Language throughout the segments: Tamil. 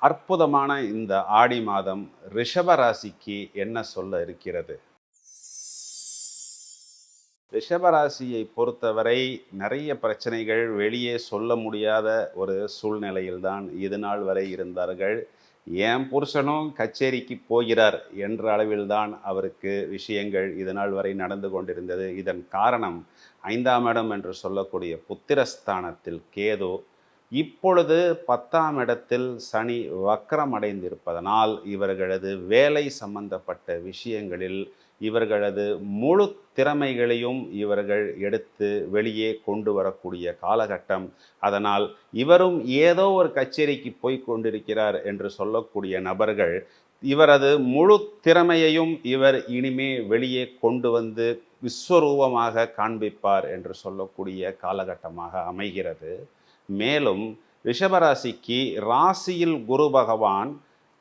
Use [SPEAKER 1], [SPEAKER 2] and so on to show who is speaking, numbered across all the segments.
[SPEAKER 1] அற்புதமான இந்த ஆடி மாதம் ரிஷப ராசிக்கு என்ன சொல்ல இருக்கிறது? ரிஷபராசியை பொறுத்தவரை நிறைய பிரச்சனைகள் வெளியே சொல்ல முடியாத ஒரு சூழ்நிலையில்தான் இது நாள் வரை இருந்தார்கள். என் புருஷனும் கச்சேரிக்கு போகிறார் என்ற அளவில்தான் அவருக்கு விஷயங்கள் இது நாள் வரை நடந்து கொண்டிருந்தது. இதன் காரணம் ஐந்தாம் இடம் என்று சொல்லக்கூடிய புத்திரஸ்தானத்தில் கேது. இப்பொழுது பத்தாம் இடத்தில் சனி வக்கரம் அடைந்திருப்பதனால் இவர்களது வேலை சம்பந்தப்பட்ட விஷயங்களில் இவர்களது முழு திறமைகளையும் இவர்கள் எடுத்து வெளியே கொண்டு வரக்கூடிய காலகட்டம். அதனால் இவரும் ஏதோ ஒரு கச்சேரிக்கு போய் கொண்டிருக்கிறார் என்று சொல்லக்கூடிய நபர்கள் இவரது முழு திறமையையும் இவர் இனிமே வெளியே கொண்டு வந்து விஸ்வரூபமாக காண்பிப்பார் என்று சொல்லக்கூடிய காலகட்டமாக அமைகிறது. மேலும் ரிஷபராசிக்கு ராசியில் குரு பகவான்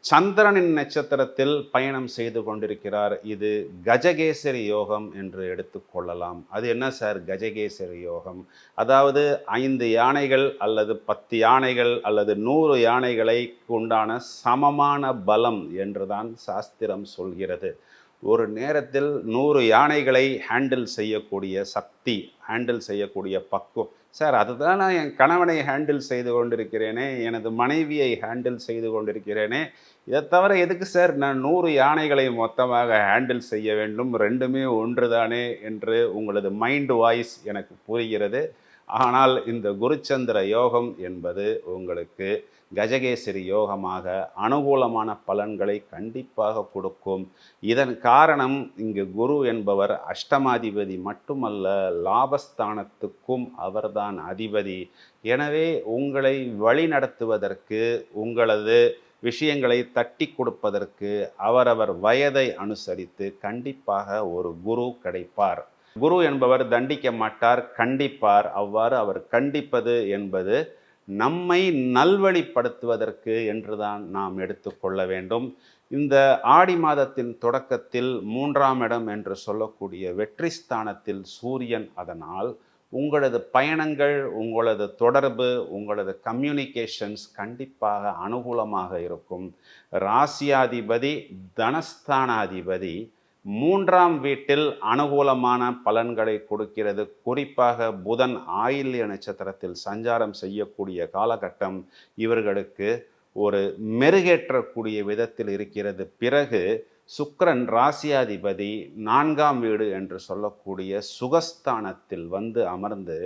[SPEAKER 1] சந்திரனின் நட்சத்திரத்தில் பயணம் செய்து கொண்டிருக்கிறார். இது கஜகேசரி யோகம் என்று எடுத்துக்கொள்ளலாம் அது என்ன சார்? கஜகேசரி யோகம். அதாவது ஐந்து யானைகள் அல்லது பத்து யானைகள் அல்லது நூறு யானைகளை உண்டான சமமான பலம் என்றுதான் சாஸ்திரம் சொல்கிறது. ஒரு நேரத்தில் நூறு யானைகளை ஹேண்டில் செய்யக்கூடிய சக்தி ஹேண்டில் செய்யக்கூடிய பக்குவம் சார் அதுதான் நான் என் கணவனை ஹேண்டில் செய்து கொண்டிருக்கிறேனே எனது மனைவியை ஹேண்டில் செய்து கொண்டிருக்கிறேனே. இதை தவிர எதுக்கு சார் நான் நூறு யானைகளை மொத்தமாக ஹேண்டில் செய்ய வேண்டும்? ரெண்டுமே ஒன்றுதானே என்று உங்களது மைண்ட் வாய்ஸ் எனக்கு புரிகிறது. ஆனால் இந்த குருச்சந்திர யோகம் என்பது உங்களுக்கு கஜகேசரி யோகமாக அனுகூலமான பலன்களை கண்டிப்பாக கொடுக்கும். இதன் காரணம் இங்கு குரு என்பவர் அஷ்டமாதிபதி மட்டுமல்ல லாபஸ்தானத்துக்கும் அவர்தான் அதிபதி. எனவே உங்களை வழிநடத்துவதற்கு உங்களது விஷயங்களை தட்டி கொடுப்பதற்கு அவரவர் வயதை அனுசரித்து கண்டிப்பாக ஒரு குரு கிடைப்பார். குரு என்பவர் தண்டிக்க மாட்டார் கண்டிப்பார். அவ்வாறு அவர் கண்டிப்பது என்பது நம்மை நல்வழிப்படுத்துவதற்கு என்றுதான் நாம் எடுத்துக்கொள்ள வேண்டும். இந்த ஆடி மாதத்தின் தொடக்கத்தில் மூன்றாம் இடம் என்று சொல்லக்கூடிய வெற்றி ஸ்தானத்தில் சூரியன் அதனால் உங்களது பயணங்கள் உங்களது தொடர்பு உங்களது கம்யூனிகேஷன்ஸ் கண்டிப்பாக அனுகூலமாக இருக்கும். ராசியாதிபதி தனஸ்தானாதிபதி மூன்றாம் வீட்டில் அனுகூலமான பலன்களை கொடுக்கிறது. குறிப்பாக புதன் ஆயில்ய நட்சத்திரத்தில் சஞ்சாரம் செய்யக்கூடிய காலகட்டம் இவர்களுக்கு ஒரு மெருகேற்றக்கூடிய விதத்தில் இருக்கிறது. பிறகு சுக்கரன் ராசியாதிபதி நான்காம் வீடு என்று சொல்லக்கூடிய சுகஸ்தானத்தில் வந்து அமர்ந்து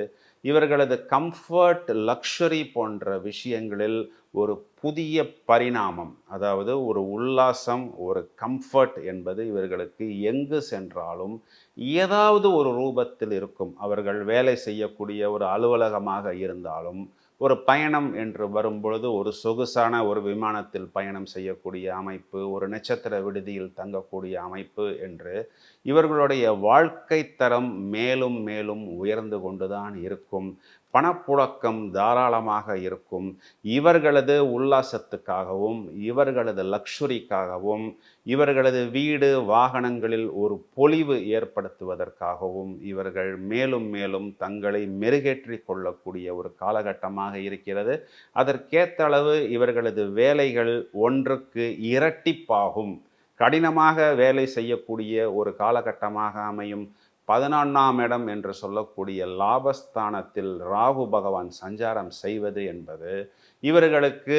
[SPEAKER 1] இவர்களது கம்ஃபர்ட் லக்ஷரி போன்ற விஷயங்களில் ஒரு புதிய பரிணாமம் அதாவது ஒரு உல்லாசம் ஒரு கம்ஃபர்ட் என்பது இவர்களுக்கு எங்கு சென்றாலும் ஏதாவது ஒரு ரூபத்தில் இருக்கும். அவர்கள் வேலை செய்யக்கூடிய ஒரு அலுவலகமாக இருந்தாலும் ஒரு பயணம் என்று வரும்பொழுது ஒரு சொகுசான ஒரு விமானத்தில் பயணம் செய்யக்கூடிய அமைப்பு ஒரு நட்சத்திர விடுதியில் தங்கக்கூடிய அமைப்பு என்று இவர்களுடைய வாழ்க்கை தரம் மேலும் மேலும் உயர்ந்து கொண்டுதான் இருக்கும். பணப்புழக்கம் தாராளமாக இருக்கும். இவர்களது உல்லாசத்துக்காகவும் இவர்களது லக்ஷுரிக்காகவும் இவர்களது வீடு வாகனங்களில் ஒரு பொலிவு ஏற்படுத்துவதற்காகவும் இவர்கள் மேலும் மேலும் தங்களை மெருகேற்றி கொள்ளக்கூடிய ஒரு காலகட்டமாக இருக்கிறது. அதற்கேற்ற அளவு இவர்களது வேலைகள் ஒன்றுக்கு இரட்டிப்பாகும். கடினமாக வேலை செய்யக்கூடிய ஒரு காலகட்டமாக அமையும். பதினொன்றாம் இடம் என்று சொல்லக்கூடிய லாபஸ்தானத்தில் ராகு பகவான் சஞ்சாரம் செய்வது என்பது இவர்களுக்கு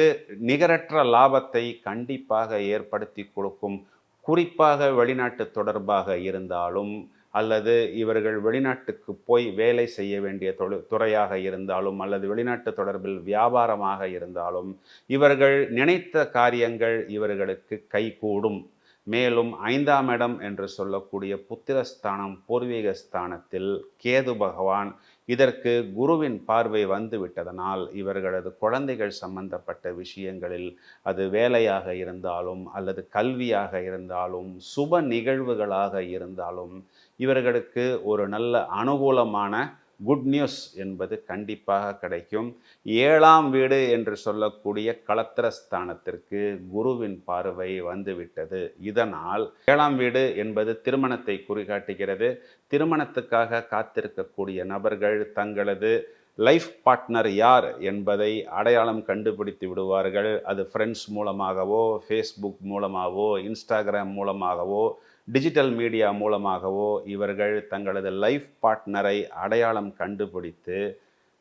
[SPEAKER 1] நிகரற்ற லாபத்தை கண்டிப்பாக ஏற்படுத்தி கொடுக்கும். குறிப்பாக வெளிநாட்டு தொடர்பாக இருந்தாலும் அல்லது இவர்கள் வெளிநாட்டுக்கு போய் வேலை செய்ய வேண்டிய தொழு துறையாக இருந்தாலும் அல்லது வெளிநாட்டு தொடர்பில் வியாபாரமாக இருந்தாலும் இவர்கள் நினைத்த காரியங்கள் இவர்களுக்கு கைகூடும். மேலும் ஐந்தாம் இடம் என்று சொல்லக்கூடிய புத்திரஸ்தானம் பூர்வீக ஸ்தானத்தில் கேது பகவான் இதற்கு குருவின் பார்வை வந்து விட்டதனால் இவர்களது குழந்தைகள் சம்பந்தப்பட்ட விஷயங்களில் அது வேலையாக இருந்தாலும் அல்லது கல்வியாக இருந்தாலும் சுப நிகழ்வுகளாக இருந்தாலும் இவர்களுக்கு ஒரு நல்ல அனுகூலமான குட் நியூஸ் என்பது கண்டிப்பாக கிடைக்கும். ஏழாம் வீடு என்று சொல்லக்கூடிய களத்திரஸ்தானத்திற்கு குருவின் பார்வை வந்துவிட்டது. இதனால் ஏழாம் வீடு என்பது திருமணத்தை குறிகாட்டுகிறது. திருமணத்துக்காக காத்திருக்கக்கூடிய நபர்கள் தங்களது லைஃப் பார்ட்னர் யார் என்பதை அடையாளம் கண்டுபிடித்து விடுவார்கள். அது ஃப்ரெண்ட்ஸ் மூலமாகவோ ஃபேஸ்புக் மூலமாகவோ இன்ஸ்டாகிராம் மூலமாகவோ டிஜிட்டல் மீடியா மூலமாகவோ இவர்கள் தங்களது லைஃப் பார்ட்னரை அடையாளம் கண்டுபிடித்து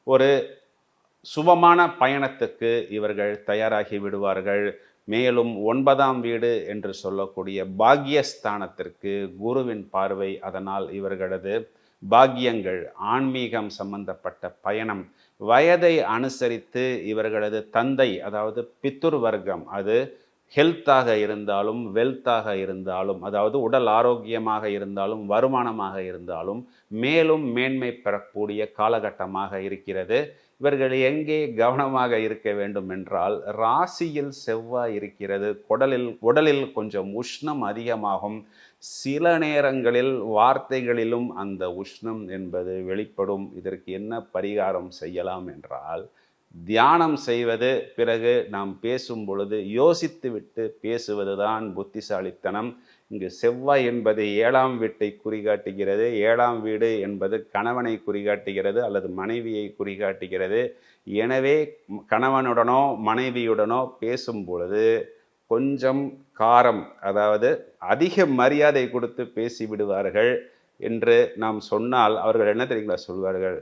[SPEAKER 1] ஒரு சுபமான பயணத்துக்கு இவர்கள் தயாராகி விடுவார்கள். மேலும் ஒன்பதாம் வீடு என்று சொல்லக்கூடிய பாக்யஸ்தானத்திற்கு குருவின் பார்வை அதனால் இவர்களது பாக்கியங்கள் ஆன்மீகம் சம்பந்தப்பட்ட பயணம் வயதை அனுசரித்து இவர்களது தந்தை அதாவது பித்துர் வர்க்கம் அது ஹெல்த்தாக இருந்தாலும் வெல்த்தாக இருந்தாலும் அதாவது உடல் ஆரோக்கியமாக இருந்தாலும் வருமானமாக இருந்தாலும் மேலும் மேன்மை பெறக்கூடிய காலகட்டமாக இருக்கிறது. இவர்கள் எங்கே கவனமாக இருக்க வேண்டும் என்றால் ராசியில் செவ்வாய் இருக்கிறது. குடலில் உடலில் கொஞ்சம் உஷ்ணம் அதிகமாகும். சில நேரங்களில் வார்த்தைகளிலும் அந்த உஷ்ணம் என்பது வெளிப்படும். இதற்கு என்ன பரிகாரம் செய்யலாம் என்றால் தியானம் செய்வது பிறகு நாம் பேசும் பொழுது யோசித்துவிட்டு பேசுவதுதான் பேசுவது தான் புத்திசாலித்தனம். இங்கு செவ்வாய் என்பது ஏழாம் வீட்டை குறிகாட்டுகிறது. ஏழாம் வீடு என்பது கணவனை குறிகாட்டுகிறது அல்லது மனைவியை குறிகாட்டுகிறது. எனவே கணவனுடனோ மனைவியுடனோ பேசும் பொழுது கொஞ்சம் காரம் அதாவது அதிக மரியாதை கொடுத்து பேசிவிடுவார்கள் என்று நாம் சொன்னால் அவர்கள் என்ன தெரியுங்களா சொல்வார்கள்?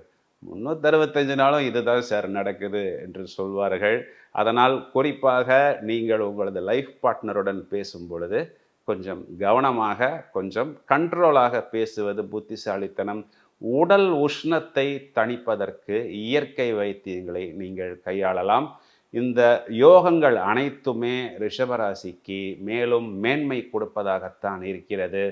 [SPEAKER 1] முந்நூற்றி அறுபத்தஞ்சு நாளும் இதுதான் சார் நடக்குது என்று சொல்வார்கள். அதனால் குறிப்பாக நீங்கள் உங்களது லைஃப் பார்ட்னருடன் பேசும் பொழுது கொஞ்சம் கவனமாக கொஞ்சம் கண்ட்ரோலாக பேசுவது புத்திசாலித்தனம் உடல் உஷ்ணத்தை தணிப்பதற்கு இயற்கை வைத்தியங்களை நீங்கள் கையாளலாம். இந்த யோகங்கள் அனைத்துமே ரிஷபராசிக்கு மேலும் மேன்மை கொடுப்பதாகத்தான் இருக்கிறது.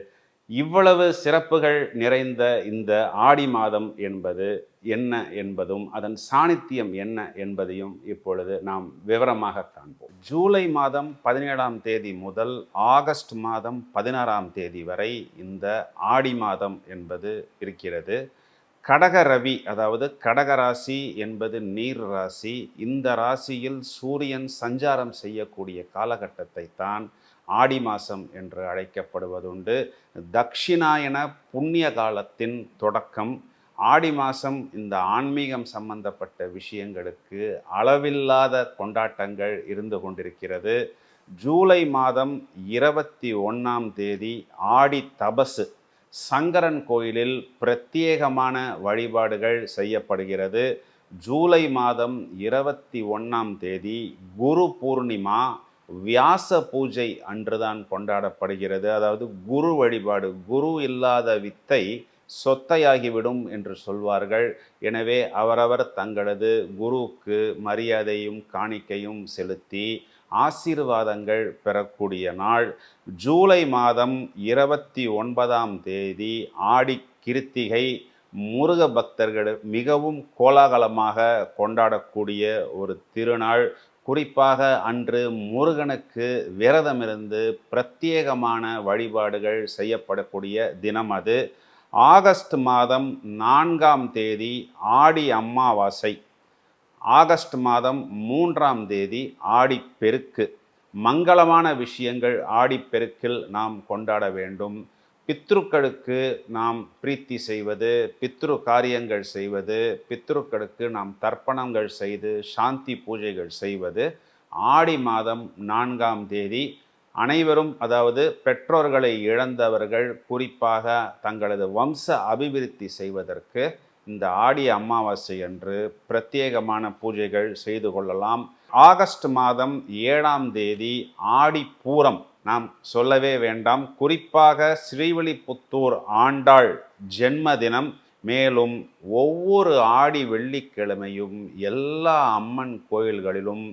[SPEAKER 1] இவ்வளவு சிறப்புகள் நிறைந்த இந்த ஆடி மாதம் என்பது என்ன என்பதும் அதன் சாணித்தியம் என்ன என்பதையும் இப்பொழுது நாம் விவரமாக காண்போம். ஜூலை மாதம் பதினேழாம் தேதி முதல் ஆகஸ்ட் மாதம் பதினாறாம் தேதி வரை இந்த ஆடி மாதம் என்பது இருக்கிறது. கடக ரவி அதாவது கடக ராசி என்பது நீர் ராசி. இந்த ராசியில் சூரியன் சஞ்சாரம் செய்யக்கூடிய காலகட்டத்தை தான் ஆடி மாதம் என்று அழைக்கப்படுவதுண்டு. தக்ஷிணாயன புண்ணிய காலத்தின் தொடக்கம். ஆடி மாதம் இந்த ஆன்மீகம் சம்பந்தப்பட்ட விஷயங்களுக்கு அளவில்லாத கொண்டாட்டங்கள் இருந்து கொண்டிருக்கிறது. ஜூலை மாதம் இருபத்தி ஒன்றாம் தேதி ஆடி தபசு. சங்கரன் கோயிலில் பிரத்யேகமான வழிபாடுகள் செய்யப்படுகிறது. ஜூலை மாதம் இருபத்தி ஒன்றாம் தேதி குரு பூர்ணிமா வியாச பூஜை அன்றுதான் கொண்டாடப்படுகிறது. அதாவது குரு வழிபாடு குரு இல்லாத வித்தை சொத்தையாகிவிடும் என்று சொல்வார்கள். எனவே அவரவர் தங்களது குருவுக்கு மரியாதையும் காணிக்கையும் செலுத்தி ஆசீர்வாதங்கள் பெறக்கூடிய நாள். ஜூலை மாதம் இருபத்தி ஒன்பதாம் தேதி ஆடி கிருத்திகை முருக பக்தர்கள் மிகவும் கோலாகலமாக கொண்டாடக்கூடிய ஒரு திருநாள். குறிப்பாக அன்று முருகனுக்கு விரதமிருந்து பிரத்யேகமான வழிபாடுகள் செய்யப்படக்கூடிய தினம் அது. ஆகஸ்ட் மாதம் நான்காம் தேதி ஆடி அம்மாவாசை ஆகஸ்ட் மாதம் மூன்றாம் தேதி ஆடிப்பெருக்கு மங்களமான விஷயங்கள் ஆடிப்பெருக்கில் நாம் கொண்டாட வேண்டும். பித்ருக்களுக்கு நாம் பிரீத்தி செய்வது பித்ரு காரியங்கள் செய்வது பித்ருக்களுக்கு நாம் தர்ப்பணங்கள் செய்து சாந்தி பூஜைகள் செய்வது. ஆடி மாதம் நான்காம் தேதி அனைவரும் அதாவது பெற்றோர்களை இழந்தவர்கள் குறிப்பாக தங்களது வம்ச அபிவிருத்தி செய்வதற்கு இந்த ஆடி அமாவாசை அன்று பிரத்யேகமான பூஜைகள் செய்து கொள்ளலாம். ஆகஸ்ட் மாதம் ஏழாம் தேதி ஆடி பூரம் நாம் சொல்லவே வேண்டாம். குறிப்பாக ஸ்ரீவில்லிபுத்தூர் ஆண்டாள் ஜென்ம தினம் மேலும் ஒவ்வொரு ஆடி வெள்ளிக்கிழமையும் எல்லா அம்மன் கோயில்களிலும்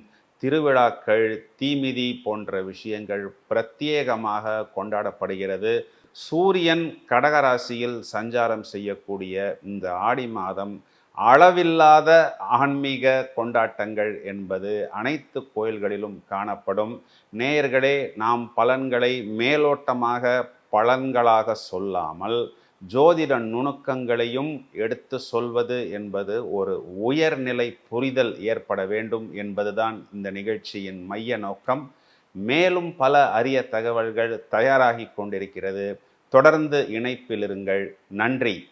[SPEAKER 1] திருவிழாக்கள் தீமிதி போன்ற விஷயங்கள் பிரத்யேகமாக கொண்டாடப்படுகிறது. சூரியன் கடகராசியில் சஞ்சாரம் செய்யக்கூடிய இந்த ஆடி மாதம் அளவில்லாத ஆன்மீக கொண்டாட்டங்கள் என்பது அனைத்து கோயில்களிலும் காணப்படும். நேயர்களே நாம் பலன்களை மேலோட்டமாக பலன்களாக சொல்லாமல் ஜோதிட நுணுக்கங்களையும் எடுத்து சொல்வது என்பது ஒரு உயர்நிலை புரிதல் ஏற்பட வேண்டும் என்பதுதான் இந்த நிகழ்ச்சியின் மைய நோக்கம். மேலும் பல அரிய தகவல்கள் தயாராகி கொண்டிருக்கிறது. தொடர்ந்து இணைப்பில் இருங்கள். நன்றி.